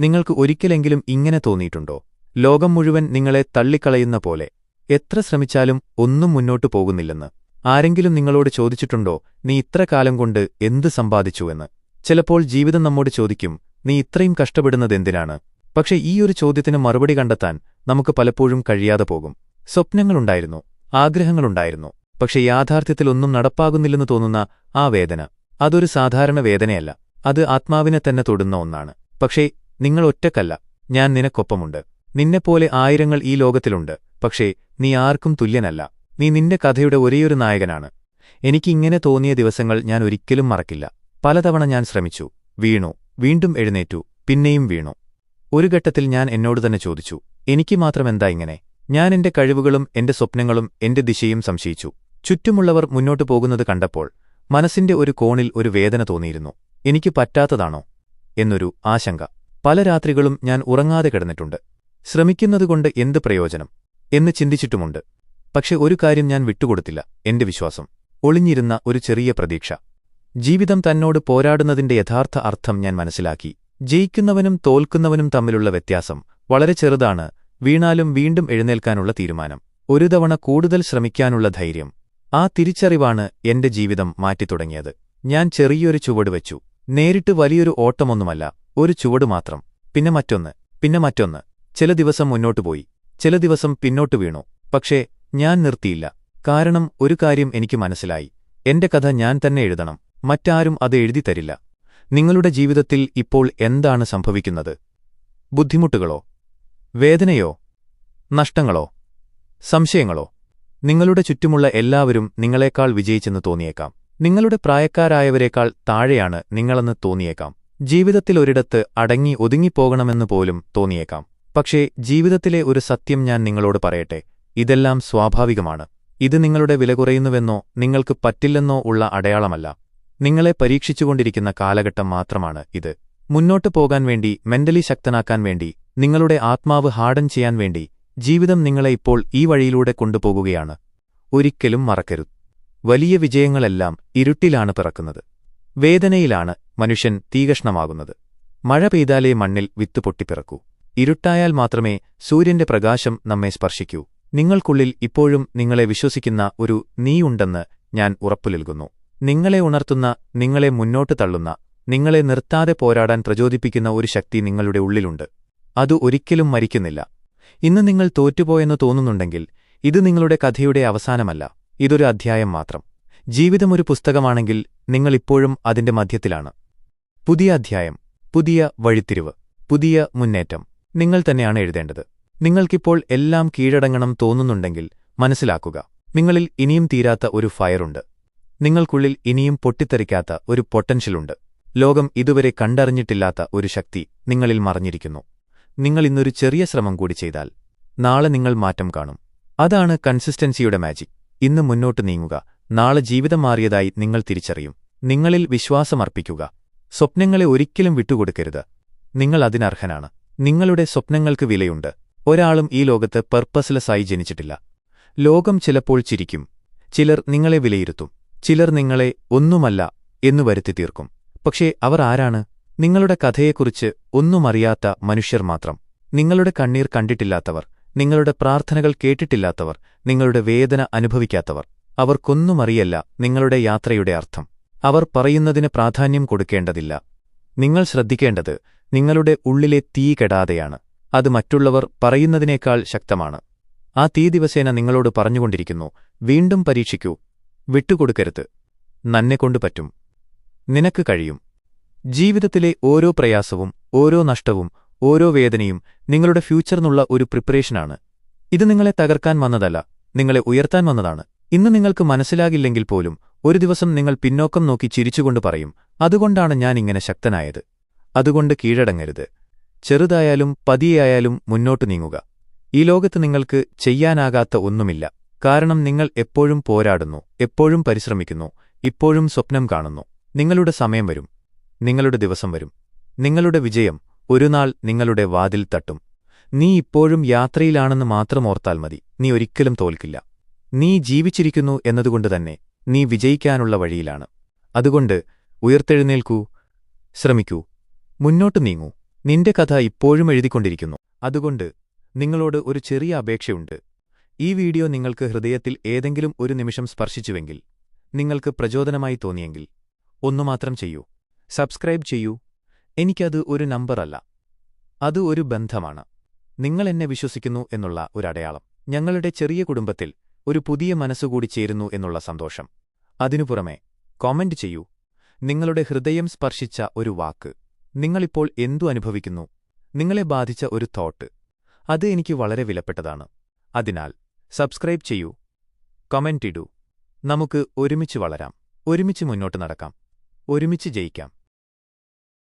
നിങ്ങൾക്ക് ഒരിക്കലെങ്കിലും ഇങ്ങനെ തോന്നിയിട്ടുണ്ടോ? ലോകം മുഴുവൻ നിങ്ങളെ തള്ളിക്കളയുന്ന പോലെ. എത്ര ശ്രമിച്ചാലും ഒന്നും മുന്നോട്ടു പോകുന്നില്ലെന്ന്. ആരെങ്കിലും നിങ്ങളോട് ചോദിച്ചിട്ടുണ്ടോ നീ ഇത്ര കാലം കൊണ്ട് എന്ത് സമ്പാദിച്ചുവെന്ന്? ചിലപ്പോൾ ജീവിതം നമ്മോട് ചോദിക്കും നീ ഇത്രയും കഷ്ടപ്പെടുന്നതെന്തിനാണ് പക്ഷെ ഈ ഒരു ചോദ്യത്തിന് മറുപടി കണ്ടെത്താൻ നമുക്ക് പലപ്പോഴും കഴിയാതെ പോകും. സ്വപ്നങ്ങളുണ്ടായിരുന്നു ആഗ്രഹങ്ങളുണ്ടായിരുന്നു പക്ഷെ യാഥാർത്ഥ്യത്തിൽ ഒന്നും നടപ്പാകുന്നില്ലെന്ന് തോന്നുന്ന ആ വേദന. അതൊരു സാധാരണ വേദനയല്ല. അത് ആത്മാവിനെ തന്നെ തൊടുന്ന ഒന്നാണ്. പക്ഷേ നിങ്ങൾ ഒറ്റക്കല്ല. ഞാൻ നിനക്കൊപ്പമുണ്ട്. നിന്നെപ്പോലെ ആയിരങ്ങൾ ഈ ലോകത്തിലുണ്ട്. പക്ഷേ നീ ആർക്കും തുല്യനല്ല. നീ നിന്റെ കഥയുടെ ഒരേയൊരു നായകനാണ്. എനിക്കിങ്ങനെ തോന്നിയ ദിവസങ്ങൾ ഞാൻ ഒരിക്കലും മറക്കില്ല. പലതവണ ഞാൻ ശ്രമിച്ചു. വീണു. വീണ്ടും എഴുന്നേറ്റു. പിന്നെയും വീണു. ഒരു ഘട്ടത്തിൽ ഞാൻ എന്നോട് തന്നെ ചോദിച്ചു. എനിക്ക് മാത്രമെന്താ ഇങ്ങനെ? ഞാൻ എന്റെ കഴിവുകളും എന്റെ സ്വപ്നങ്ങളും എന്റെ ദിശയും സംശയിച്ചു. ചുറ്റുമുള്ളവർ മുന്നോട്ടു പോകുന്നത് കണ്ടപ്പോൾ മനസ്സിന്റെ ഒരു കോണിൽ ഒരു വേദന തോന്നിയിരുന്നു. എനിക്ക് പറ്റാത്തതാണോ? എന്നൊരു ആശങ്ക. പല രാത്രികളും ഞാൻ ഉറങ്ങാതെ കിടന്നിട്ടുണ്ട്. ശ്രമിക്കുന്നതുകൊണ്ട് എന്ത് പ്രയോജനം? എന്ന് ചിന്തിച്ചിട്ടുമുണ്ട്. പക്ഷെ ഒരു കാര്യം ഞാൻ വിട്ടുകൊടുത്തില്ല എന്റെ വിശ്വാസം. ഒളിഞ്ഞിരുന്ന ഒരു ചെറിയ പ്രതീക്ഷ. ജീവിതം തന്നോട് പോരാടുന്നതിന്റെ യഥാർത്ഥ അർത്ഥം ഞാൻ മനസ്സിലാക്കി. ജയിക്കുന്നവനും തോൽക്കുന്നവനും തമ്മിലുള്ള വ്യത്യാസം വളരെ ചെറുതാണ് വീണാലും വീണ്ടും എഴുന്നേൽക്കാനുള്ള തീരുമാനം. ഒരു തവണ കൂടുതൽ ശ്രമിക്കാനുള്ള ധൈര്യം. ആ തിരിച്ചറിവാണ് എന്റെ ജീവിതം മാറ്റിത്തുടങ്ങിയത്. ഞാൻ ചെറിയൊരു ചുവട് വെച്ചു. നേരിട്ട് വലിയൊരു ഓട്ടമൊന്നുമല്ല. ഒരു ചുവട് മാത്രം. പിന്നെ മറ്റൊന്ന് പിന്നെ മറ്റൊന്ന്. ചില ദിവസം മുന്നോട്ടു പോയി ചില ദിവസം പിന്നോട്ടു വീണു. പക്ഷേ ഞാൻ നിർത്തിയില്ല. കാരണം ഒരു കാര്യം എനിക്ക് മനസ്സിലായി. എന്റെ കഥ ഞാൻ തന്നെ എഴുതണം. മറ്റാരും അത് എഴുതി തരില്ല. നിങ്ങളുടെ ജീവിതത്തിൽ ഇപ്പോൾ എന്താണ് സംഭവിക്കുന്നത്? ബുദ്ധിമുട്ടുകളോ? വേദനയോ? നഷ്ടങ്ങളോ? സംശയങ്ങളോ? നിങ്ങളുടെ ചുറ്റുമുള്ള എല്ലാവരും നിങ്ങളെക്കാൾ വിജയിച്ചെന്ന് തോന്നിയേക്കാം. നിങ്ങളുടെ പ്രായക്കാരായവരെക്കാൾ താഴെയാണ് നിങ്ങളെന്ന് തോന്നിയേക്കാം. ജീവിതത്തിൽ ഒരിടത്ത് അടങ്ങി ഒതുങ്ങിപ്പോകണമെന്ന് പോലും തോന്നിയേക്കാം. പക്ഷേ ജീവിതത്തിലെ ഒരു സത്യം ഞാൻ നിങ്ങളോട് പറയട്ടെ. ഇതെല്ലാം സ്വാഭാവികമാണ്. ഇത് നിങ്ങളുടെ വില കുറയുന്നുവെന്നോ നിങ്ങൾക്ക് പറ്റില്ലെന്നോ ഉള്ള അടയാളമല്ല. നിങ്ങളെ പരീക്ഷിച്ചുകൊണ്ടിരിക്കുന്ന കാലഘട്ടം മാത്രമാണ് ഇത്. മുന്നോട്ടു പോകാൻ വേണ്ടി മെന്റലി ശക്തനാക്കാൻ വേണ്ടി നിങ്ങളുടെ ആത്മാവ് ഹാർഡൻ ചെയ്യാൻ വേണ്ടി ജീവിതം നിങ്ങളെ ഇപ്പോൾ ഈ വഴിയിലൂടെ കൊണ്ടുപോകുകയാണ്. ഒരിക്കലും മറക്കരുത്. വലിയ വിജയങ്ങളെല്ലാം ഇരുട്ടിലാണ് പിറക്കുന്നത്. വേദനയിലാണ് മനുഷ്യൻ തീകഷ്ണമാകുന്നത്. മഴ പെയ്താലേ മണ്ണിൽ വിത്ത് പൊട്ടിപ്പിറക്കൂ. ഇരുട്ടായാൽ മാത്രമേ സൂര്യന്റെ പ്രകാശം നമ്മെ സ്പർശിക്കൂ. നിങ്ങൾക്കുള്ളിൽ ഇപ്പോഴും നിങ്ങളെ വിശ്വസിക്കുന്ന ഒരു നീയുണ്ടെന്ന് ഞാൻ ഉറപ്പു നൽകുന്നു നിങ്ങളെ ഉണർത്തുന്ന നിങ്ങളെ മുന്നോട്ട് തള്ളുന്ന നിങ്ങളെ നിർത്താതെ പോരാടാൻ പ്രചോദിപ്പിക്കുന്ന ഒരു ശക്തി നിങ്ങളുടെ ഉള്ളിലുണ്ട്. അത് ഒരിക്കലും മരിക്കുന്നില്ല. ഇന്ന് നിങ്ങൾ തോറ്റുപോയെന്ന് തോന്നുന്നുണ്ടെങ്കിൽ ഇത് നിങ്ങളുടെ കഥയുടെ അവസാനമല്ല. ഇതൊരു അധ്യായം മാത്രം. ജീവിതമൊരു പുസ്തകമാണെങ്കിൽ നിങ്ങളിപ്പോഴും അതിന്റെ മധ്യത്തിലാണ്. പുതിയ അധ്യായം പുതിയ വഴിത്തിരിവ് പുതിയ മുന്നേറ്റം. നിങ്ങൾ തന്നെയാണ് എഴുതേണ്ടത്. നിങ്ങൾക്കിപ്പോൾ എല്ലാം കീഴടങ്ങണം തോന്നുന്നുണ്ടെങ്കിൽ മനസ്സിലാക്കുക. നിങ്ങളിൽ ഇനിയും തീരാത്ത ഒരു ഫയറുണ്ട് നിങ്ങൾക്കുള്ളിൽ ഇനിയും പൊട്ടിത്തെറിക്കാത്ത ഒരു പൊട്ടൻഷ്യലുണ്ട് ലോകം ഇതുവരെ കണ്ടറിഞ്ഞിട്ടില്ലാത്ത ഒരു ശക്തി നിങ്ങളിൽ മറഞ്ഞിരിക്കുന്നു. നിങ്ങൾ ഇന്നൊരു ചെറിയ ശ്രമം കൂടി ചെയ്താൽ നാളെ നിങ്ങൾ മാറ്റം കാണും. അതാണ് കൺസിസ്റ്റൻസിയുടെ മാജിക് ഇന്ന് മുന്നോട്ട് നീങ്ങുക. നാളെ ജീവിതം മാറിയതായി നിങ്ങൾ തിരിച്ചറിയും. നിങ്ങളിൽ വിശ്വാസമർപ്പിക്കുക. സ്വപ്നങ്ങളെ ഒരിക്കലും വിട്ടുകൊടുക്കരുത്. നിങ്ങൾ അതിനർഹനാണ്. നിങ്ങളുടെ സ്വപ്നങ്ങൾക്ക് വിലയുണ്ട്. ഒരാളും ഈ ലോകത്ത് പർപ്പസ്ലെസ്സായി ജനിച്ചിട്ടില്ല. ലോകം ചിലപ്പോൾ ചിരിക്കും. ചിലർ നിങ്ങളെ വിലയിരുത്തും. ചിലർ നിങ്ങളെ ഒന്നുമല്ല എന്നു വരുത്തി തീർക്കും. പക്ഷേ അവർ ആരാണ്? നിങ്ങളുടെ കഥയെക്കുറിച്ച് ഒന്നുമറിയാത്ത മനുഷ്യർ മാത്രം. നിങ്ങളുടെ കണ്ണീർ കണ്ടിട്ടില്ലാത്തവർ നിങ്ങളുടെ പ്രാർത്ഥനകൾ കേട്ടിട്ടില്ലാത്തവർ നിങ്ങളുടെ വേദന അനുഭവിക്കാത്തവർ. അവർക്കൊന്നുമറിയല്ല നിങ്ങളുടെ യാത്രയുടെ അർത്ഥം. അവർ പറയുന്നതിന് പ്രാധാന്യം കൊടുക്കേണ്ടതില്ല. നിങ്ങൾ ശ്രദ്ധിക്കേണ്ടത് നിങ്ങളുടെ ഉള്ളിലെ തീ കെടാതെയാണ്. അത് മറ്റുള്ളവർ പറയുന്നതിനേക്കാൾ ശക്തമാണ്. ആ തീ ദിവസേന നിങ്ങളോട് പറഞ്ഞുകൊണ്ടിരിക്കുന്നു വീണ്ടും പരീക്ഷിക്കൂ. വിട്ടുകൊടുക്കരുത്. നന്നെക്കൊണ്ട് പറ്റും. നിനക്ക് കഴിയും. ജീവിതത്തിലെ ഓരോ പ്രയാസവും ഓരോ നഷ്ടവും ഓരോ വേദനയും നിങ്ങളുടെ ഫ്യൂച്ചറിനുള്ള ഒരു പ്രിപ്പറേഷനാണ്. ഇത് നിങ്ങളെ തകർക്കാൻ വന്നതല്ല നിങ്ങളെ ഉയർത്താൻ വന്നതാണ്. ഇന്ന് നിങ്ങൾക്ക് മനസ്സിലാകില്ലെങ്കിൽ പോലും ഒരു ദിവസം നിങ്ങൾ പിന്നോക്കം നോക്കി ചിരിച്ചുകൊണ്ട് പറയും അതുകൊണ്ടാണ് ഞാൻ ഇങ്ങനെ ശക്തനായത്. അതുകൊണ്ട് കീഴടങ്ങരുത്. ചെറുതായാലും പതിയായാലും മുന്നോട്ട് നീങ്ങുക. ഈ ലോകത്ത് നിങ്ങൾക്ക് ചെയ്യാനാകാത്ത ഒന്നുമില്ല. കാരണം നിങ്ങൾ എപ്പോഴും പോരാടുന്നു എപ്പോഴും പരിശ്രമിക്കുന്നു ഇപ്പോഴും സ്വപ്നം കാണുന്നു. നിങ്ങളുടെ സമയം വരും. നിങ്ങളുടെ ദിവസം വരും. നിങ്ങളുടെ വിജയം ഒരുനാൾ നിങ്ങളുടെ വാതിൽ തട്ടും. നീ ഇപ്പോഴും യാത്രയിലാണെന്ന് മാത്രം ഓർത്താൽ മതി. നീ ഒരിക്കലും തോൽക്കില്ല. നീ ജീവിച്ചിരിക്കുന്നു എന്നതുകൊണ്ട് തന്നെ നീ വിജയിക്കാനുള്ള വഴിയിലാണ്. അതുകൊണ്ട് ഉയർത്തെഴുന്നേൽക്കൂ ശ്രമിക്കൂ മുന്നോട്ട് നീങ്ങൂ. നിന്റെ കഥ ഇപ്പോഴും എഴുതിക്കൊണ്ടിരിക്കുന്നു. അതുകൊണ്ട് നിങ്ങളോട് ഒരു ചെറിയ അപേക്ഷയുണ്ട്. ഈ വീഡിയോ നിങ്ങൾക്ക് ഹൃദയത്തിൽ ഏതെങ്കിലും ഒരു നിമിഷം സ്പർശിച്ചുവെങ്കിൽ നിങ്ങൾക്ക് പ്രചോദനമായി തോന്നിയെങ്കിൽ ഒന്നുമാത്രം ചെയ്യൂ. സബ്സ്ക്രൈബ് ചെയ്യൂ. എനിക്കത് ഒരു നമ്പറല്ല. അത് ഒരു ബന്ധമാണ്. നിങ്ങൾ എന്നെ വിശ്വസിക്കുന്നു എന്നുള്ള ഒരു അടയാളം. ഞങ്ങളുടെ ചെറിയ കുടുംബത്തിൽ ഒരു പുതിയ മനസ്സുകൂടി ചേരുന്നു എന്നുള്ള സന്തോഷം. അതിനു പുറമെ കോമന്റ് ചെയ്യൂ. നിങ്ങളുടെ ഹൃദയം സ്പർശിച്ച ഒരു വാക്ക്. നിങ്ങളിപ്പോൾ എന്തു അനുഭവിക്കുന്നു? നിങ്ങളെ ബാധിച്ച ഒരു തോട്ട് അത് എനിക്ക് വളരെ വിലപ്പെട്ടതാണ്. അതിനാൽ സബ്സ്ക്രൈബ് ചെയ്യൂ. കമന്റ് ഇടൂ. നമുക്ക് ഒരുമിച്ച് വളരാം. ഒരുമിച്ച് മുന്നോട്ട് നടക്കാം. ഒരുമിച്ച് ജയിക്കാം.